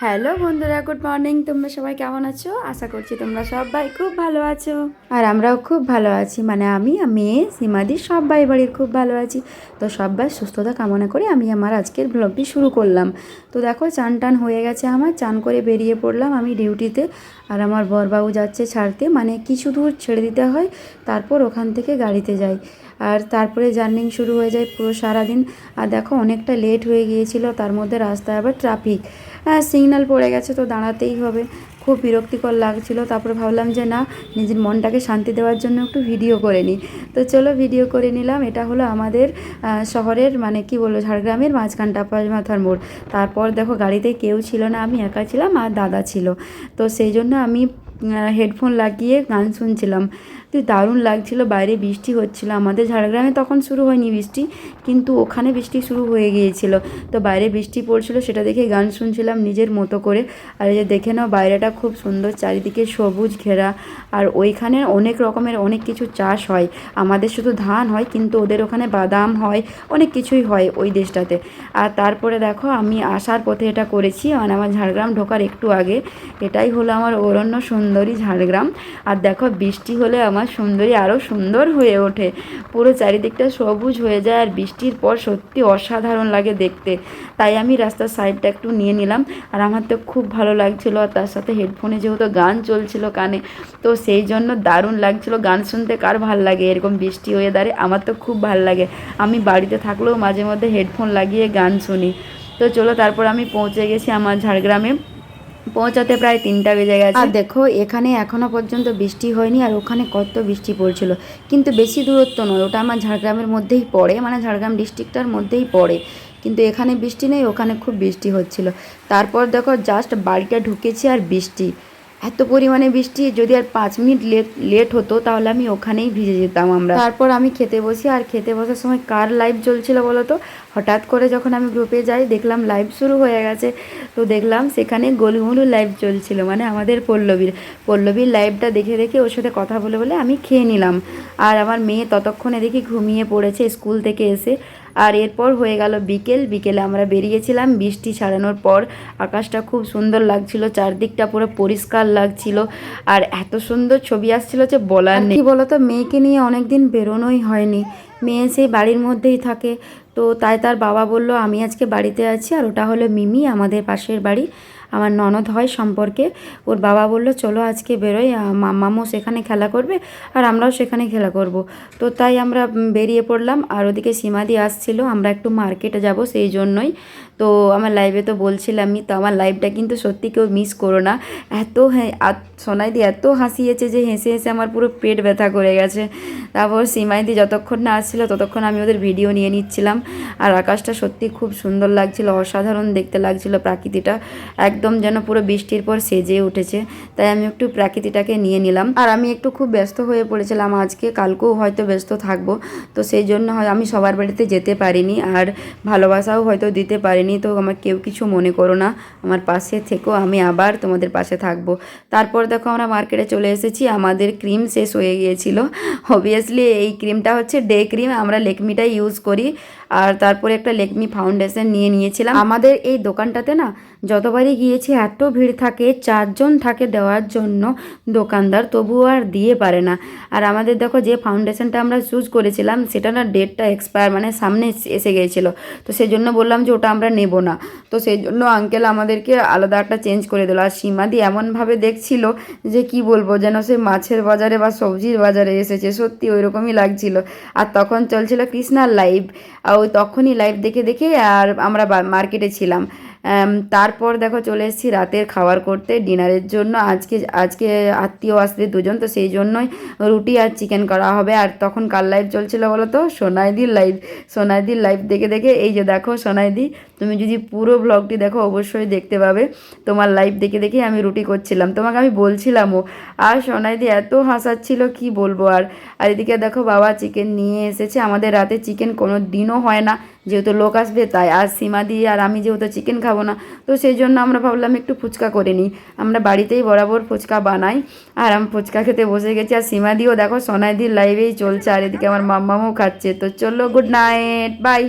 Hello বন্ধুরা, good morning. তোমরা সবাই কেমন আছো? আশা করছি তোমরা সবাই খুব ভালো আছো। আর আমরাও খুব ভালো আছি। মানে আমি মেয়ে সীমাদি সবাই বাড়ির খুব ভালো আছি। তো সবাই সুস্থতা কামনা করে আমি আমার আজকের ব্লগটি শুরু করলাম। তো দেখো, চান টান হয়ে গেছে আমার। চান করে বেরিয়ে পড়লাম আমি ডিউটিতে। আর আমার বরবাবু যাচ্ছে ছাড়তে। মানে কিছু দূর ছেড়ে দিতে হয়, তারপর ওখান থেকে গাড়িতে যাই। আর তারপরে জার্নিং শুরু হয়ে যায় পুরো সারাদিন। আর দেখো, অনেকটা লেট হয়ে গিয়েছিল, তার মধ্যে রাস্তায় আবার ট্রাফিক। হ্যাঁ সিগন্যাল পড়ে গেছে তো দাঁড়াতেই হবে। খুব বিরক্তিকর লাগছিল। তারপরে ভাবলাম যে না, নিজের মনটাকে শান্তি দেওয়ার জন্য একটু ভিডিও করে নিই। তো চলো ভিডিও করে নিলাম। এটা হলো আমাদের শহরের মানে কি বলব, ঝাড়গ্রামের মাঝখান মাথার মোড়। তারপর দেখো গাড়িতে কেউ ছিল না, আমি একা ছিলাম আর দাদা ছিল। তো সেই জন্য আমি হেডফোন লাগিয়ে গান শুনছিলাম। তো দারুণ লাগছিল, বাইরে বৃষ্টি হচ্ছিল। আমাদের ঝাড়গ্রামে তখন শুরু হয়নি বৃষ্টি, কিন্তু ওখানে বৃষ্টি শুরু হয়ে গিয়েছিল। তো বাইরে বৃষ্টি পড়ছিল, সেটা দেখে গান শুনছিলাম নিজের মতো করে। আর এই যে দেখে নাও, বাইরেটা খুব সুন্দর, চারিদিকে সবুজ ঘেরা। আর ওইখানে অনেক রকমের অনেক কিছু চাষ হয়। আমাদের শুধু ধান হয়, কিন্তু ওদের ওখানে বাদাম হয়, অনেক কিছুই হয় ওই দেশটাতে। আর তারপরে দেখো, আমি আসার পথে এটা করেছি মানে আমার ঝাড়গ্রাম ঢোকার একটু আগে। এটাই হলো আমার অরণ্য সুন্দরী ঝাড়গ্রাম। আর দেখো, বৃষ্টি হলে আমার সুন্দরী আরও সুন্দর হয়ে ওঠে। পুরো চারিদিকটা সবুজ হয়ে যায় আর বৃষ্টির পর সত্যি অসাধারণ লাগে দেখতে। তাই আমি রাস্তার সাইডটা একটু নিয়ে নিলাম। আর আমার তো খুব ভালো লাগছিল আর তার সাথে হেডফোনে যেহেতু গান চলছিল কানে, তো সেই জন্য দারুণ লাগছিল গান শুনতে কার ভালো লাগে? এরকম বৃষ্টি হয়ে দাঁড়ে আমার তো খুব ভালো লাগে। আমি বাড়িতে থাকলেও মাঝে মধ্যে হেডফোন লাগিয়ে গান শুনি। তো চলো তারপর আমি পৌঁছে গেছি আমার ঝাড়গ্রামে। পৌঁছাতে প্রায় তিনটা বেজে গেছে। আর দেখো, এখানে এখনও পর্যন্ত বৃষ্টি হয়নি আর ওখানে কত বৃষ্টি পড়ছিল। কিন্তু বেশি দূরত্ব নয়, ওটা আমার ঝাড়গ্রামের মধ্যেই পড়ে মানে ঝাড়গ্রাম ডিস্ট্রিক্টটার মধ্যেই পড়ে। কিন্তু এখানে বৃষ্টি নেই, ওখানে খুব বৃষ্টি হচ্ছিল। তারপর দেখো জাস্ট বাড়িটা ঢুকেছি আর বৃষ্টি। এত পরিমাণে বৃষ্টি, যদি আর পাঁচ মিনিট লেট লেট হতো, তাহলে আমি ওখানেই ভিজে যেতাম আমরা। তারপর আমি খেতে বসি, আর খেতে বসার সময় কার লাইভ চলছিল বলো তো? হঠাৎ করে যখন আমি গ্রুপে যাই, দেখলাম লাইভ শুরু হয়ে গেছে। তো দেখলাম সেখানে গোলুমুলু লাইভ চলছিল মানে আমাদের পল্লবীর পল্লবীর লাইভটা দেখে দেখে ওর সাথে কথা বলে বলে আমি খেয়ে নিলাম। আর আমার মেয়ে ততক্ষণে দেখি ঘুমিয়ে পড়েছে, স্কুল থেকে এসে। আর এরপর হয়ে গেল বিকেল। বিকেলে আমরা বেরিয়েছিলাম বৃষ্টি ছাড়ানোর পর আকাশটা খুব সুন্দর লাগছিল চারদিকটা পুরো পরিষ্কার লাগছিল আর এত সুন্দর ছবি আসছিল যে বলার নেই। বলো তো মেয়েকে নিয়ে অনেক দিন বেরোনোই হয়নি। মেয়ে সেই বাড়ির মধ্যেই থাকে। তো তাই তার বাবা বলল আমি আজকে বাড়িতে আছি আর ওটা হলো মিমি আমাদের পাশের বাড়ি। আমার ননদ হয় সম্পর্কে। ওর বাবা বলল চলো আজকে বেরোই আহ, সেখানে খেলা করবে আর আমরাও সেখানে খেলা করব। তো তাই আমরা বেরিয়ে পড়লাম আর ওদিকে সীমাদি আসছিল আমরা একটু মার্কেটে যাব সেই জন্যই। তো আমার লাইভে তো বলছিলামই তো আমার লাইভটা কিন্তু সত্যি কেউ মিস করো না। এত হ্যাঁ সোনাই সোনাইদি এত হাসিয়েছে যে হেসে হেসে আমার পুরো পেট ব্যথা করে গেছে। তারপর সীমাইদি যতক্ষণ না আসছিল ততক্ষণ আমি ওদের ভিডিও নিয়ে নিচ্ছিলাম। আর আকাশটা সত্যি খুব সুন্দর লাগছিল অসাধারণ দেখতে লাগছিল প্রাকৃতিটা। একদম যেন পুরো বৃষ্টির পর সেজে উঠেছে। তাই আমি একটু প্রাকৃতিটাকে নিয়ে নিলাম। আর আমি একটু খুব ব্যস্ত হয়ে পড়েছিলাম। আজকে কালকেও হয়তো ব্যস্ত থাকব। তো সেই জন্য হয় আমি সবার বাড়িতে যেতে পারিনি আর ভালোবাসাও হয়তো দিতে পারিনি। তো আমার কেউ কিছু মনে করো না। আমার পাশে থেকেও আমি আবার তোমাদের পাশে থাকব। তারপর দেখো আমরা মার্কেটে চলে এসেছি। আমাদের ক্রিম শেষ হয়ে গিয়েছিল। অবভিয়াসলি এই ক্রিমটা হচ্ছে ডে ক্রিম। আমরা লেকমিটাই ইউজ করি। আর তারপরে একটা লেকমি ফাউন্ডেশন নিয়ে নিয়েছিলাম। আমাদের এই দোকানটাতে না যতবারই গিয়েছি এত ভিড় থাকে, চারজন থাকে দেওয়ার জন্য দোকানদার, তবুও আর দিয়ে পারে না। আর আমাদের দেখো যে ফাউন্ডেশনটা আমরা চুজ করেছিলাম, সেটা না ডেটটা এক্সপায়ার মানে সামনে এসে- গিয়েছিল। তো সেই জন্য বললাম যে ওটা আমরা নেব না। তো সেই জন্য আঙ্কেল আমাদেরকে আলাদা একটা চেঞ্জ করে দিল। আর সীমাদি এমনভাবে দেখছিল যে কি বলব, যেন সে মাছের বাজারে বা সবজির বাজারে এসেছে। সত্যি ওই রকমই লাগছিল। আর তখন চলছিল কৃষ্ণার লাইভ আর ওই তখনই লাইভ দেখে দেখে আর আমরা মার্কেটে ছিলাম। তারপর দেখো চলে এসেছি রাতের খাবার করতে, ডিনারের জন্য। আজকে আজকে আত্মীয় আসবে দুজন, তো সেই জন্যই রুটি আর চিকেন করা হবে। আর তখন কার লাইভ চলছিল বলো তো? সোনাইদির লাইভ সোনাইদির লাইভ দেখে দেখে। এই যে দেখো সোনাইদি, তুমি যদি পুরো ব্লগটি দেখো অবশ্যই দেখতে পাবে। তোমার লাইভ দেখে দেখে আমি রুটি করছিলাম। তোমাকে আমি বলছিলামও। আর সোনাইদি এত হাসাচ্ছিল, কি বলব আর? আর এদিকে দেখো বাবা চিকেন নিয়ে এসেছে। আমাদের রাতে চিকেন কোনো দিনও হয় না। যেহেতু লোক আসবে, তাই আর সীমা দিয়ে আর আমি যেহেতু চিকেন খাব না, তো সেই জন্য আমরা ভাবলাম একটু ফুচকা করে নিই। আমরা বাড়িতেই বরাবর ফুচকা বানাই, আর আমি ফুচকা খেতে বসে গেছি, আর সীমা সীমাদিও দেখো, সোনাইদির লাইভেই চলছে, আর এদিকে আমার মাম্মামও খাচ্ছে। তো চলো গুড নাইট বাই